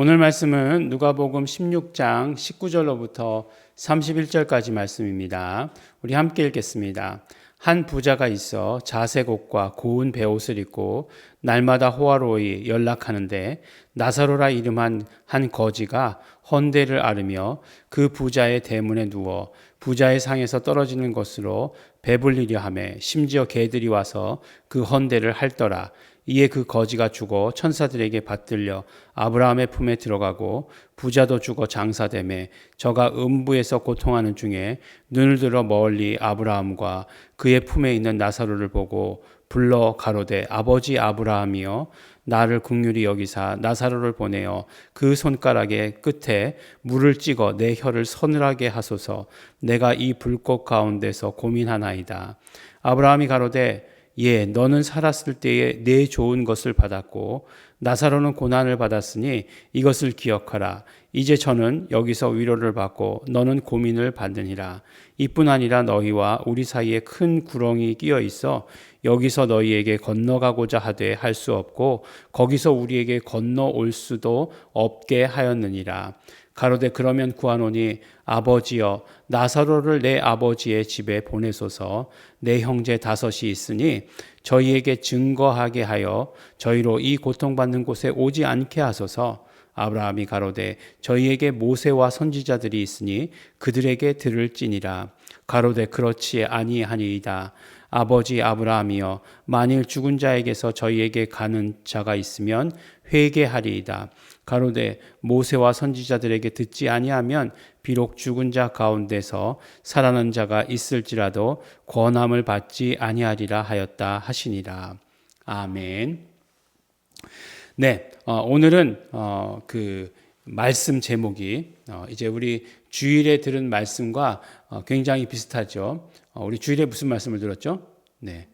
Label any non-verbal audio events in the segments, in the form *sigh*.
오늘 말씀은 누가복음 16장 19절로부터 31절까지 말씀입니다. 우리 함께 읽겠습니다. 한 부자가 있어 자색 옷과 고운 베옷을 입고 날마다 호화로이 연락하는데 나사로라 이름한 한 거지가 헌대를 앓으며 그 부자의 대문에 누워 부자의 상에서 떨어지는 것으로 배불리려 하매 심지어 개들이 와서 그 헌대를 핥더라 이에 그 거지가 죽어 천사들에게 받들려 아브라함의 품에 들어가고 부자도 죽어 장사됨에 저가 음부에서 고통하는 중에 눈을 들어 멀리 아브라함과 그의 품에 있는 나사로를 보고 불러 가로되 아버지 아브라함이여 나를 국률이 여기사 나사로를 보내어 그 손가락의 끝에 물을 찍어 내 혀를 서늘하게 하소서. 내가 이 불꽃 가운데서 고민하나이다. 아브라함이 가로되 예, 너는 살았을 때에 내 좋은 것을 받았고 나사로는 고난을 받았으니 이것을 기억하라. 이제 저는 여기서 위로를 받고 너는 고민을 받느니라. 이뿐 아니라 너희와 우리 사이에 큰 구렁이 끼어 있어 여기서 너희에게 건너가고자 하되 할 수 없고 거기서 우리에게 건너올 수도 없게 하였느니라. 가로되 그러면 구하노니 아버지여 나사로를 내 아버지의 집에 보내소서. 내 형제 다섯이 있으니 저희에게 증거하게 하여 저희로 이 고통받는 곳에 오지 않게 하소서. 아브라함이 가로되 저희에게 모세와 선지자들이 있으니 그들에게 들을지니라. 가로되 그렇지 아니하니이다 아버지 아브라함이여 만일 죽은 자에게서 저희에게 가는 자가 있으면 회개하리이다 가로되 모세와 선지자들에게 듣지 아니하면 비록 죽은 자 가운데서 살아난 자가 있을지라도 권함을 받지 아니하리라 하였다 하시니라. 아멘. 네, 어, 오늘은 어, 그 말씀 제목이 어, 이제 우리 주일에 들은 말씀과 어, 굉장히 비슷하죠. 어, 우리 주일에 무슨 말씀을 들었죠? 네.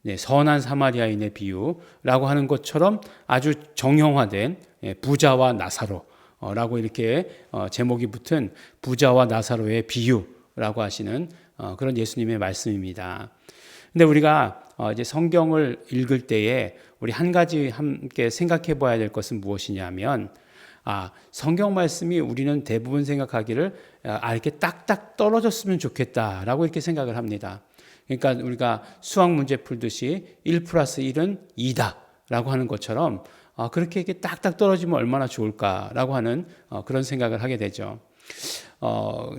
네, 선한 사마리아인의 비유라고 하는 것처럼 아주 정형화된 예, 부자와 나사로라고 이렇게 어, 제목이 붙은 부자와 나사로의 비유라고 하시는 어, 그런 예수님의 말씀입니다. 근데 우리가 어, 이제 성경을 읽을 때에 우리 한 가지 함께 생각해 봐야 될 것은 무엇이냐면 아, 성경 말씀이 우리는 대부분 생각하기를 아, 이렇게 딱딱 떨어졌으면 좋겠다라고 이렇게 생각을 합니다. 그러니까 우리가 수학 문제 풀듯이 1 플러스 1은 2다 라고 하는 것처럼 아, 그렇게 이렇게 딱딱 떨어지면 얼마나 좋을까라고 하는 어, 그런 생각을 하게 되죠. 어,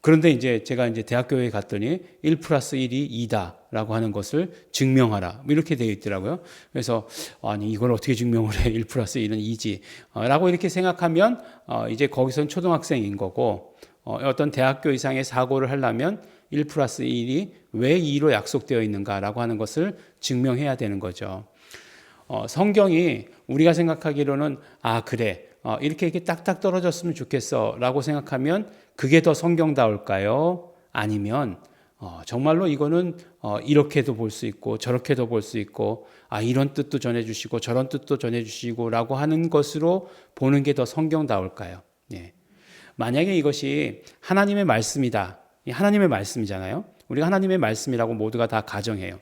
그런데 이제 제가 이제 대학교에 갔더니 1 플러스 1이 2다라고 하는 것을 증명하라. 뭐 이렇게 되어 있더라고요. 그래서 아니 이걸 어떻게 증명을 해? 1 플러스 1은 2지. 어, 라고 이렇게 생각하면 어, 이제 거기선 초등학생인 거고 어, 어떤 대학교 이상의 사고를 하려면 1 플러스 1이 왜 2로 약속되어 있는가라고 하는 것을 증명해야 되는 거죠. 어, 성경이 우리가 생각하기로는 아 그래 어, 이렇게 이렇게 딱딱 떨어졌으면 좋겠어라고 생각하면 그게 더 성경다울까요? 아니면 어, 정말로 이거는 어, 이렇게도 볼 수 있고 저렇게도 볼 수 있고 아 이런 뜻도 전해주시고 저런 뜻도 전해주시고라고 하는 것으로 보는 게 더 성경다울까요? 예. 만약에 이것이 하나님의 말씀이다. 하나님의 말씀이잖아요. 우리가 하나님의 말씀이라고 모두가 다 가정해요.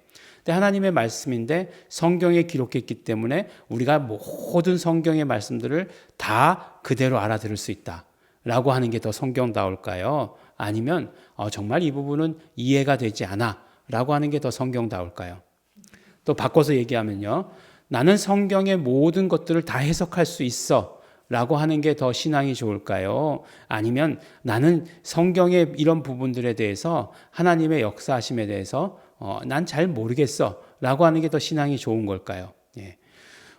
근데 하나님의 말씀인데 성경에 기록했기 때문에 우리가 모든 성경의 말씀들을 다 그대로 알아들을 수 있다. 라고 하는 게 더 성경다울까요? 아니면 어, 정말 이 부분은 이해가 되지 않아. 라고 하는 게 더 성경다울까요? 또 바꿔서 얘기하면요. 나는 성경의 모든 것들을 다 해석할 수 있어. 라고 하는 게 더 신앙이 좋을까요? 아니면 나는 성경의 이런 부분들에 대해서 하나님의 역사하심에 대해서 어, 난 잘 모르겠어. 라고 하는 게 더 신앙이 좋은 걸까요? 예.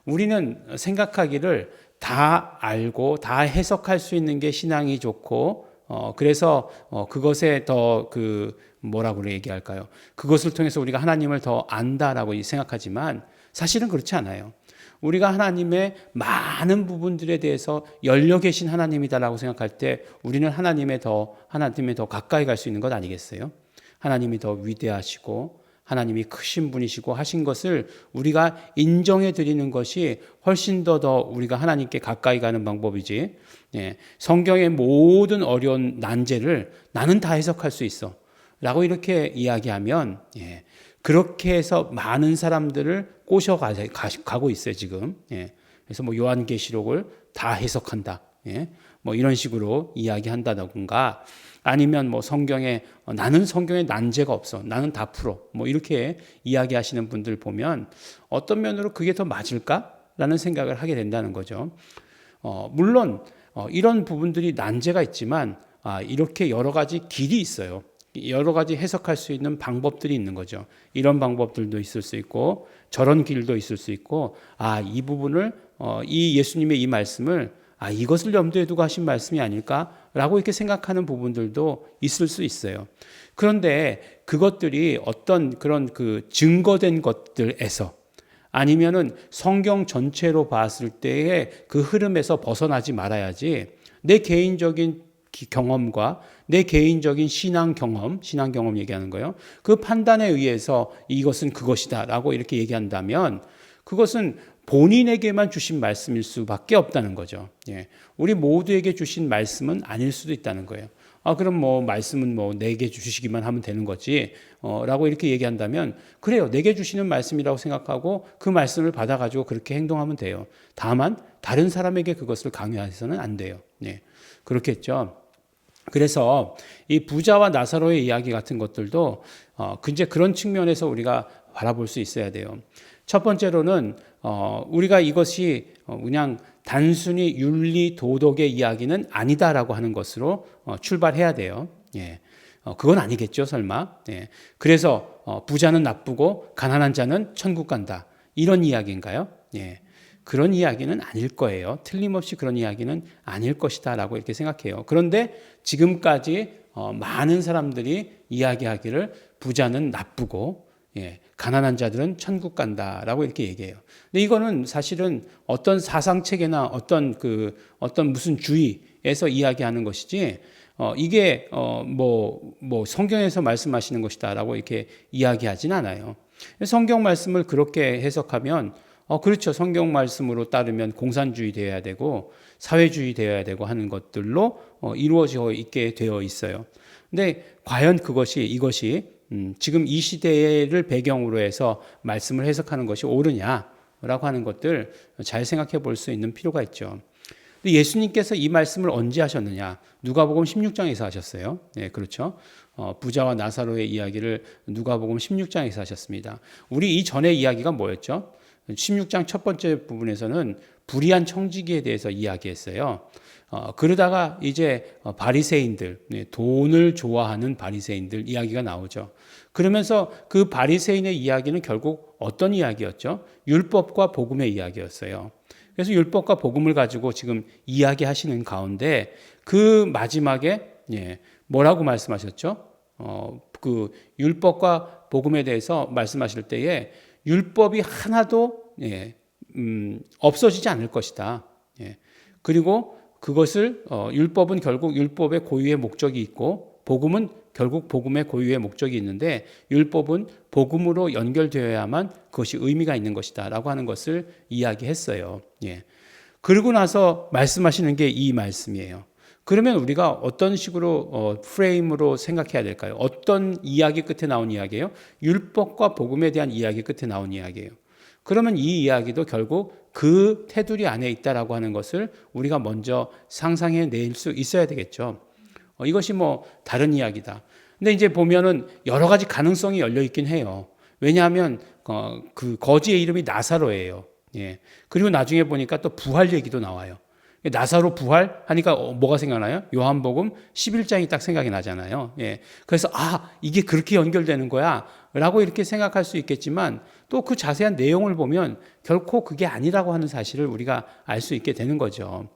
우리는 생각하기를 다 알고 다 해석할 수 있는 게 신앙이 좋고, 어, 그래서 어, 그것에 더 그 뭐라고 얘기할까요? 그것을 통해서 우리가 하나님을 더 안다라고 생각하지만 사실은 그렇지 않아요. 우리가 하나님의 많은 부분들에 대해서 열려 계신 하나님이다라고 생각할 때 우리는 하나님의 더 하나님의 더 가까이 갈 수 있는 것 아니겠어요? 하나님이 더 위대하시고 하나님이 크신 분이시고 하신 것을 우리가 인정해 드리는 것이 훨씬 더 더 우리가 하나님께 가까이 가는 방법이지. 예, 성경의 모든 어려운 난제를 나는 다 해석할 수 있어. 라고 이렇게 이야기하면, 예, 그렇게 해서 많은 사람들을 꼬셔가고 있어요, 지금. 예. 그래서 뭐 요한계시록을 다 해석한다. 예. 뭐 이런 식으로 이야기한다던가 아니면 뭐 성경에 어, 나는 성경에 난제가 없어. 나는 다 풀어. 뭐 이렇게 이야기하시는 분들 보면 어떤 면으로 그게 더 맞을까라는 생각을 하게 된다는 거죠. 어, 물론 어, 이런 부분들이 난제가 있지만 아, 이렇게 여러 가지 길이 있어요. 여러 가지 해석할 수 있는 방법들이 있는 거죠. 이런 방법들도 있을 수 있고 저런 길도 있을 수 있고 아, 이 부분을 어, 이 예수님의 이 말씀을 아, 이것을 염두에 두고 하신 말씀이 아닐까 라고 이렇게 생각하는 부분들도 있을 수 있어요. 그런데 그것들이 어떤 그런 그 증거된 것들에서 아니면은 성경 전체로 봤을 때의 그 흐름에서 벗어나지 말아야지 내 개인적인 경험과 내 개인적인 신앙 경험, 신앙 경험 얘기하는 거예요. 그 판단에 의해서 이것은 그것이다라고 이렇게 얘기한다면 그것은 본인에게만 주신 말씀일 수밖에 없다는 거죠. 예. 우리 모두에게 주신 말씀은 아닐 수도 있다는 거예요. 아, 그럼 뭐 말씀은 뭐 내게 주시기만 하면 되는 거지. 어, 라고 이렇게 얘기한다면 그래요. 내게 주시는 말씀이라고 생각하고 그 말씀을 받아 가지고 그렇게 행동하면 돼요. 다만 다른 사람에게 그것을 강요해서는 안 돼요. 예. 그렇겠죠. 그래서 이 부자와 나사로의 이야기 같은 것들도 어, 이제 그런 측면에서 우리가 바라볼 수 있어야 돼요. 첫 번째로는 어, 우리가 이것이 어, 그냥 단순히 윤리 도덕의 이야기는 아니다라고 하는 것으로 어, 출발해야 돼요. 예. 어, 그건 아니겠죠, 설마. 예. 그래서 어, 부자는 나쁘고 가난한 자는 천국 간다. 이런 이야기인가요? 예. 그런 이야기는 아닐 거예요. 틀림없이 그런 이야기는 아닐 것이다라고 이렇게 생각해요. 그런데 지금까지 어, 많은 사람들이 이야기하기를 부자는 나쁘고 예, 가난한 자들은 천국 간다라고 이렇게 얘기해요. 근데 이거는 사실은 어떤 사상 체계나 어떤 그 어떤 무슨 주의에서 이야기하는 것이지 어, 이게 어, 뭐, 뭐 성경에서 말씀하시는 것이다라고 이렇게 이야기하진 않아요. 성경 말씀을 그렇게 해석하면 어, 그렇죠. 성경 말씀으로 따르면 공산주의 되어야 되고 사회주의 되어야 되고 하는 것들로 어, 이루어져 있게 되어 있어요. 근데 과연 그것이 이것이 음, 지금 이 시대를 배경으로 해서 말씀을 해석하는 것이 옳으냐라고 하는 것들 잘 생각해 볼 수 있는 필요가 있죠. 예수님께서 이 말씀을 언제 하셨느냐? 누가복음 16장에서 하셨어요. 네, 그렇죠. 어, 부자와 나사로의 이야기를 누가복음 16장에서 하셨습니다. 우리 이 전의 이야기가 뭐였죠? 16장 첫 번째 부분에서는 불의한 청지기에 대해서 이야기했어요. 어, 그러다가 이제 어, 바리새인들 네, 돈을 좋아하는 바리새인들 이야기가 나오죠. 그러면서 그 바리새인의 이야기는 결국 어떤 이야기였죠? 율법과 복음의 이야기였어요. 그래서 율법과 복음을 가지고 지금 이야기하시는 가운데 그 마지막에 예, 뭐라고 말씀하셨죠? 어, 그 율법과 복음에 대해서 말씀하실 때에 율법이 하나도 예, 음, 없어지지 않을 것이다. 예. 그리고 그것을 어, 율법은 결국 율법의 고유의 목적이 있고 복음은 결국 복음의 고유의 목적이 있는데 율법은 복음으로 연결되어야만 그것이 의미가 있는 것이다라고 하는 것을 이야기했어요. 예. 그러고 나서 말씀하시는 게 이 말씀이에요. 그러면 우리가 어떤 식으로 어, 프레임으로 생각해야 될까요? 어떤 이야기 끝에 나온 이야기예요? 율법과 복음에 대한 이야기 끝에 나온 이야기예요. 그러면 이 이야기도 결국 그 테두리 안에 있다라고 하는 것을 우리가 먼저 상상해 낼 수 있어야 되겠죠. 어, 이것이 뭐 다른 이야기다. 근데 이제 보면은 여러 가지 가능성이 열려 있긴 해요. 왜냐하면 어, 그 거지의 이름이 나사로예요. 예. 그리고 나중에 보니까 또 부활 얘기도 나와요. 나사로 부활 하니까 어, 뭐가 생각나요? 요한복음 11장이 딱 생각이 나잖아요. 예. 그래서 아, 이게 그렇게 연결되는 거야. 라고 이렇게 생각할 수 있겠지만 또 그 자세한 내용을 보면 결코 그게 아니라고 하는 사실을 우리가 알 수 있게 되는 거죠.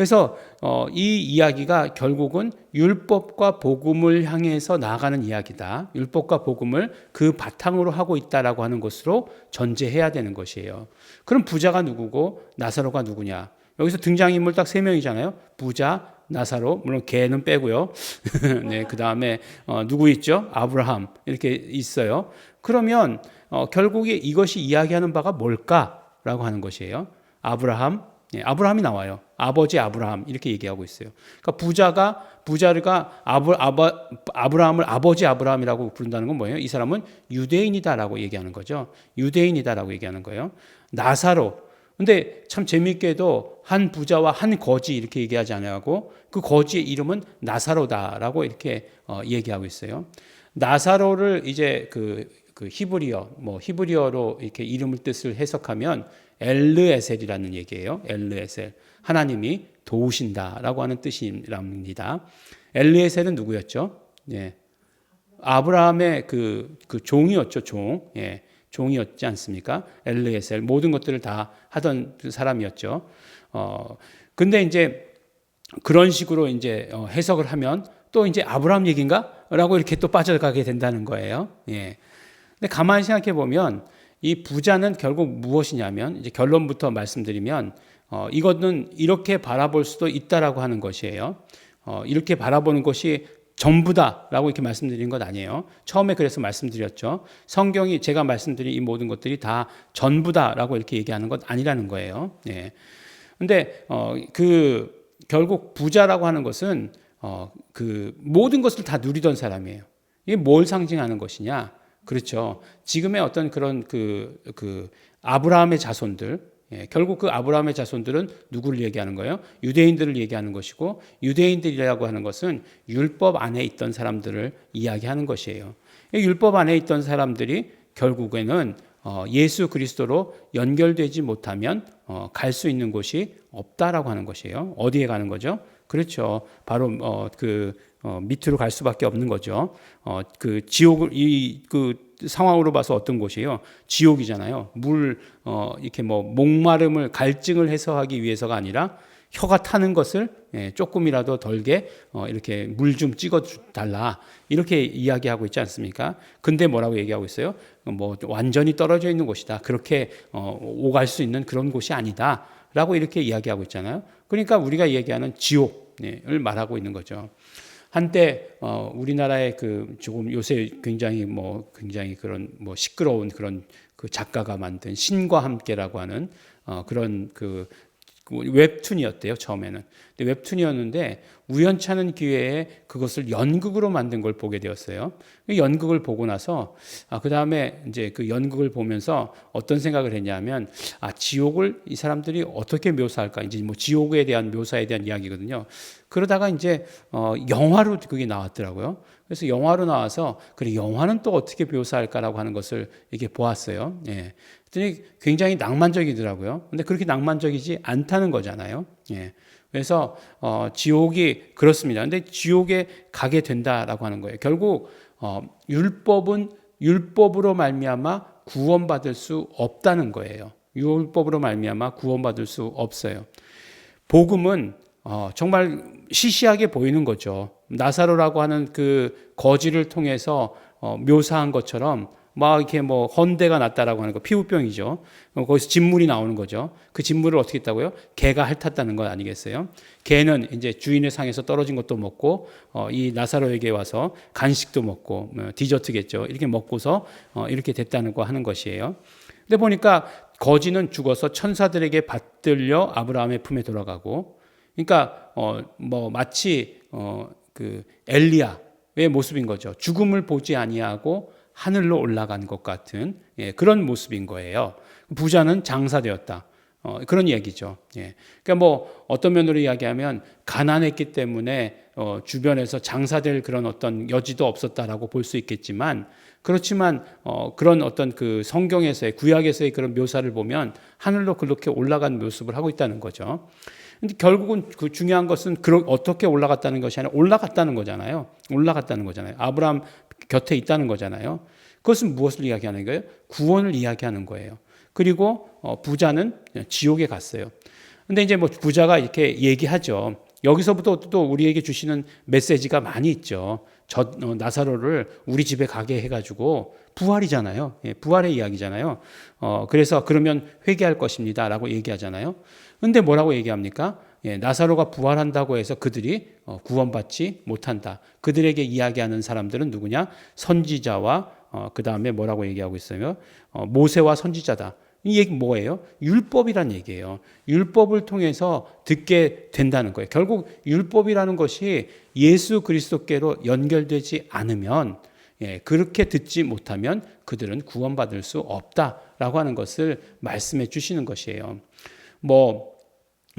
그래서 어, 이 이야기가 결국은 율법과 복음을 향해서 나아가는 이야기다. 율법과 복음을 그 바탕으로 하고 있다라고 하는 것으로 전제해야 되는 것이에요. 그럼 부자가 누구고 나사로가 누구냐? 여기서 등장인물 딱 세 명이잖아요. 부자, 나사로, 물론 개는 빼고요. *laughs* 네, 그 다음에 어, 누구 있죠? 아브라함 이렇게 있어요. 그러면 어, 결국에 이것이 이야기하는 바가 뭘까라고 하는 것이에요. 아브라함, 네, 아브라함이 나와요. 아버지 아브라함 이렇게 얘기하고 있어요. 그러니까 부자가 부자가 아브, 아바, 아브라함을 아버지 아브라함이라고 부른다는 건 뭐예요? 이 사람은 유대인이다라고 얘기하는 거죠. 유대인이다라고 얘기하는 거예요. 나사로 근데 참 재미있게도 한 부자와 한 거지 이렇게 얘기하지 않아고 그 거지의 이름은 나사로다라고 이렇게 어, 얘기하고 있어요. 나사로를 이제 그, 그 히브리어 뭐 히브리어로 이렇게 이름을 뜻을 해석하면 엘르에셀이라는 얘기예요. 엘르에셀 하나님이 도우신다라고 하는 뜻이랍니다. 엘르에셀은 누구였죠? 예. 아브라함의 그, 그 종이었죠, 종. 예. 종이었지 않습니까? 엘르에셀 모든 것들을 다 하던 그 사람이었죠. 어, 근데 이제 그런 식으로 이제 어, 해석을 하면 또 이제 아브라함 얘기인가? 라고 이렇게 또 빠져가게 된다는 거예요. 예. 근데 가만히 생각해 보면 이 부자는 결국 무엇이냐면 이제 결론부터 말씀드리면 어, 이것은 이렇게 바라볼 수도 있다라고 하는 것이에요. 어, 이렇게 바라보는 것이 전부다라고 이렇게 말씀드린 것 아니에요. 처음에 그래서 말씀드렸죠. 성경이 제가 말씀드린 이 모든 것들이 다 전부다라고 이렇게 얘기하는 것 아니라는 거예요. 예. 근데 어, 그 결국 부자라고 하는 것은 어, 그 모든 것을 다 누리던 사람이에요. 이게 뭘 상징하는 것이냐? 그렇죠. 지금의 어떤 그런 그, 그 아브라함의 자손들, 예, 결국 그 아브라함의 자손들은 누구를 얘기하는 거예요? 유대인들을 얘기하는 것이고 유대인들이라고 하는 것은 율법 안에 있던 사람들을 이야기하는 것이에요. 이 율법 안에 있던 사람들이 결국에는 어, 예수 그리스도로 연결되지 못하면 어, 갈 수 있는 곳이 없다라고 하는 것이에요. 어디에 가는 거죠? 그렇죠. 바로 어, 그 어, 밑으로 갈 수밖에 없는 거죠. 어, 그 지옥을 이그 상황으로 봐서 어떤 곳이에요? 지옥이잖아요. 물 어, 이렇게 뭐 목마름을 갈증을 해소하기 위해서가 아니라 혀가 타는 것을 예, 조금이라도 덜게 어, 이렇게 물 좀 찍어 달라 이렇게 이야기하고 있지 않습니까? 근데 뭐라고 얘기하고 있어요? 뭐 완전히 떨어져 있는 곳이다. 그렇게 어, 오갈 수 있는 그런 곳이 아니다.라고 이렇게 이야기하고 있잖아요. 그러니까 우리가 얘기하는 지옥을 말하고 있는 거죠. 한때 어, 우리나라의 그 조금 요새 굉장히 뭐 굉장히 그런 뭐 시끄러운 그런 그 작가가 만든 신과 함께라고 하는 어, 그런 그 웹툰이었대요 처음에는. 근데 웹툰이었는데 우연찮은 기회에 그것을 연극으로 만든 걸 보게 되었어요. 그 연극을 보고 나서 아, 그 다음에 이제 그 연극을 보면서 어떤 생각을 했냐면 아 지옥을 이 사람들이 어떻게 묘사할까 이제 뭐 지옥에 대한 묘사에 대한 이야기거든요. 그러다가 이제 어, 영화로 그게 나왔더라고요. 그래서 영화로 나와서 그래 영화는 또 어떻게 묘사할까라고 하는 것을 이렇게 보았어요. 예. 그랬더니 굉장히 낭만적이더라고요. 근데 그렇게 낭만적이지 않다는 거잖아요. 예. 그래서 어, 지옥이 그렇습니다. 근데 지옥에 가게 된다라고 하는 거예요. 결국 어, 율법은 율법으로 말미암아 구원받을 수 없다는 거예요. 율법으로 말미암아 구원받을 수 없어요. 복음은 어, 정말 시시하게 보이는 거죠. 나사로라고 하는 그 거지를 통해서 어, 묘사한 것처럼 막 이렇게 뭐 헌대가 났다라고 하는 거 피부병이죠. 어, 거기서 진물이 나오는 거죠. 그 진물을 어떻게 했다고요? 개가 핥았다는 거 아니겠어요? 개는 이제 주인의 상에서 떨어진 것도 먹고 어, 이 나사로에게 와서 간식도 먹고 뭐 디저트겠죠. 이렇게 먹고서 어, 이렇게 됐다는 거 하는 것이에요. 근데 보니까 거지는 죽어서 천사들에게 받들려 아브라함의 품에 돌아가고 그러니까 어 뭐 마치 어 그 엘리야의 모습인 거죠. 죽음을 보지 아니하고 하늘로 올라간 것 같은 예, 그런 모습인 거예요. 부자는 장사되었다. 어, 그런 얘기죠. 예. 그러니까 뭐 어떤 면으로 이야기하면 가난했기 때문에 어, 주변에서 장사될 그런 어떤 여지도 없었다라고 볼 수 있겠지만 그렇지만 어, 그런 어떤 그 성경에서의 구약에서의 그런 묘사를 보면 하늘로 그렇게 올라간 모습을 하고 있다는 거죠. 근데 결국은 그 중요한 것은 어떻게 올라갔다는 것이 아니라 올라갔다는 거잖아요. 올라갔다는 거잖아요. 아브라함 곁에 있다는 거잖아요. 그것은 무엇을 이야기하는 거예요? 구원을 이야기하는 거예요. 그리고 어, 부자는 지옥에 갔어요. 근데 이제 뭐 부자가 이렇게 얘기하죠. 여기서부터 또 우리에게 주시는 메시지가 많이 있죠. 저 어, 나사로를 우리 집에 가게 해가지고 부활이잖아요. 예, 부활의 이야기잖아요. 어, 그래서 그러면 회개할 것입니다라고 얘기하잖아요. 근데 뭐라고 얘기합니까? 예, 나사로가 부활한다고 해서 그들이 어, 구원받지 못한다. 그들에게 이야기하는 사람들은 누구냐? 선지자와 어, 그 다음에 뭐라고 얘기하고 있어요? 어, 모세와 선지자다. 이 얘기 뭐예요? 율법이란 얘기예요. 율법을 통해서 듣게 된다는 거예요. 결국 율법이라는 것이 예수 그리스도께로 연결되지 않으면 예, 그렇게 듣지 못하면 그들은 구원받을 수 없다라고 하는 것을 말씀해 주시는 것이에요. 뭐,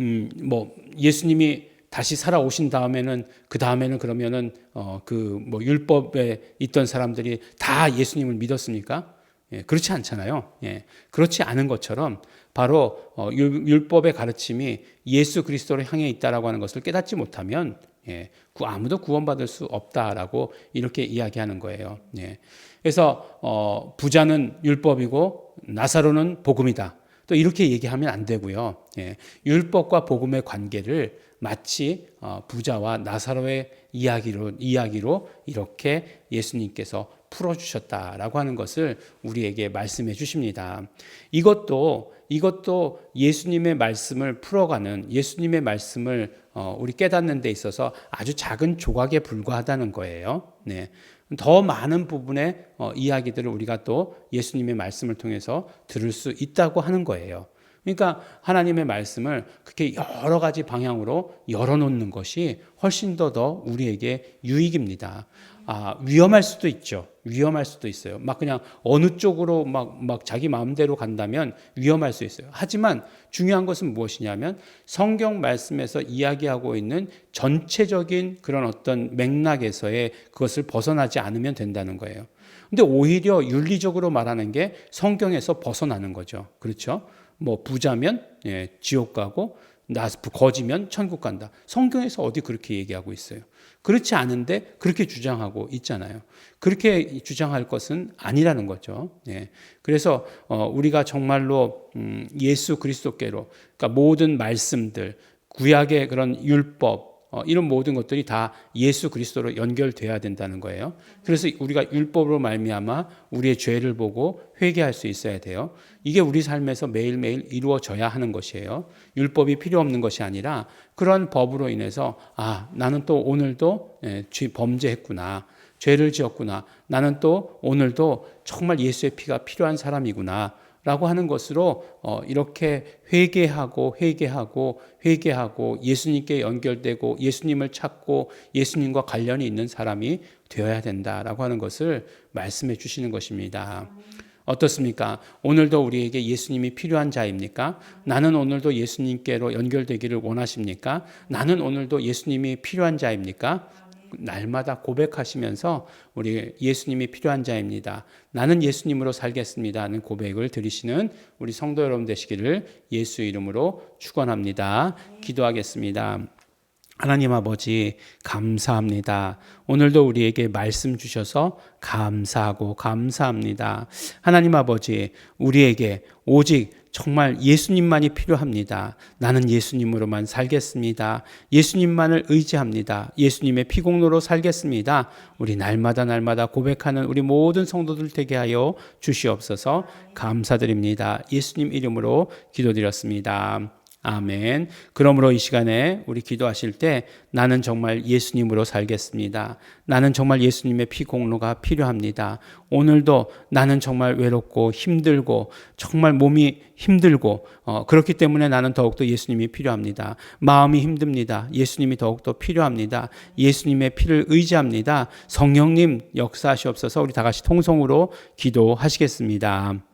음, 뭐, 예수님이 다시 살아오신 다음에는 그 다음에는 그러면은 어, 그 뭐 율법에 있던 사람들이 다 예수님을 믿었습니까? 예, 그렇지 않잖아요. 예, 그렇지 않은 것처럼 바로 어, 율, 율법의 가르침이 예수 그리스도를 향해 있다라고 하는 것을 깨닫지 못하면 예, 그 아무도 구원받을 수 없다라고 이렇게 이야기하는 거예요. 예. 그래서 어, 부자는 율법이고 나사로는 복음이다. 또 이렇게 얘기하면 안 되고요. 예, 율법과 복음의 관계를 마치 어, 부자와 나사로의 이야기로 이야기로 이렇게 예수님께서 풀어 주셨다라고 하는 것을 우리에게 말씀해 주십니다. 이것도 이것도 예수님의 말씀을 풀어가는 예수님의 말씀을 어, 우리 깨닫는 데 있어서 아주 작은 조각에 불과하다는 거예요. 네. 더 많은 부분의 어, 이야기들을 우리가 또 예수님의 말씀을 통해서 들을 수 있다고 하는 거예요. 그러니까 하나님의 말씀을 그렇게 여러 가지 방향으로 열어놓는 것이 훨씬 더 더 우리에게 유익입니다. 아, 위험할 수도 있죠. 위험할 수도 있어요. 막 그냥 어느 쪽으로 막, 막 자기 마음대로 간다면 위험할 수 있어요. 하지만 중요한 것은 무엇이냐면 성경 말씀에서 이야기하고 있는 전체적인 그런 어떤 맥락에서의 그것을 벗어나지 않으면 된다는 거예요. 근데 오히려 윤리적으로 말하는 게 성경에서 벗어나는 거죠. 그렇죠? 뭐 부자면 예, 지옥 가고 나 거지면 천국 간다. 성경에서 어디 그렇게 얘기하고 있어요? 그렇지 않은데 그렇게 주장하고 있잖아요. 그렇게 주장할 것은 아니라는 거죠. 예. 그래서 어, 우리가 정말로 음, 예수 그리스도께로 그러니까 모든 말씀들 구약의 그런 율법 어, 이런 모든 것들이 다 예수 그리스도로 연결돼야 된다는 거예요. 그래서 우리가 율법으로 말미암아 우리의 죄를 보고 회개할 수 있어야 돼요. 이게 우리 삶에서 매일매일 이루어져야 하는 것이에요. 율법이 필요 없는 것이 아니라 그런 법으로 인해서 아 나는 또 오늘도 예, 죄 범죄했구나. 죄를 지었구나. 나는 또 오늘도 정말 예수의 피가 필요한 사람이구나. 라고 하는 것으로 어, 이렇게 회개하고 회개하고 회개하고 예수님께 연결되고 예수님을 찾고 예수님과 관련이 있는 사람이 되어야 된다라고 하는 것을 말씀해 주시는 것입니다. 어떻습니까? 오늘도 우리에게 예수님이 필요한 자입니까? 나는 오늘도 예수님께로 연결되기를 원하십니까? 나는 오늘도 예수님이 필요한 자입니까? 날마다 고백하시면서 우리 예수님이 필요한 자입니다. 나는 예수님으로 살겠습니다. 하는 고백을 드리시는 우리 성도 여러분 되시기를 예수 이름으로 축원합니다. 기도하겠습니다. 하나님 아버지 감사합니다. 오늘도 우리에게 말씀 주셔서 감사하고 감사합니다. 하나님 아버지 우리에게 오직 정말 예수님만이 필요합니다. 나는 예수님으로만 살겠습니다. 예수님만을 의지합니다. 예수님의 피공로로 살겠습니다. 우리 날마다 날마다 고백하는 우리 모든 성도들 되게 하여 주시옵소서 감사드립니다. 예수님 이름으로 기도드렸습니다. 아멘. 그러므로 이 시간에 우리 기도하실 때 나는 정말 예수님으로 살겠습니다. 나는 정말 예수님의 피 공로가 필요합니다. 오늘도 나는 정말 외롭고 힘들고 정말 몸이 힘들고 어, 그렇기 때문에 나는 더욱더 예수님이 필요합니다. 마음이 힘듭니다. 예수님이 더욱더 필요합니다. 예수님의 피를 의지합니다. 성령님 역사하시옵소서 우리 다 같이 통성으로 기도하시겠습니다.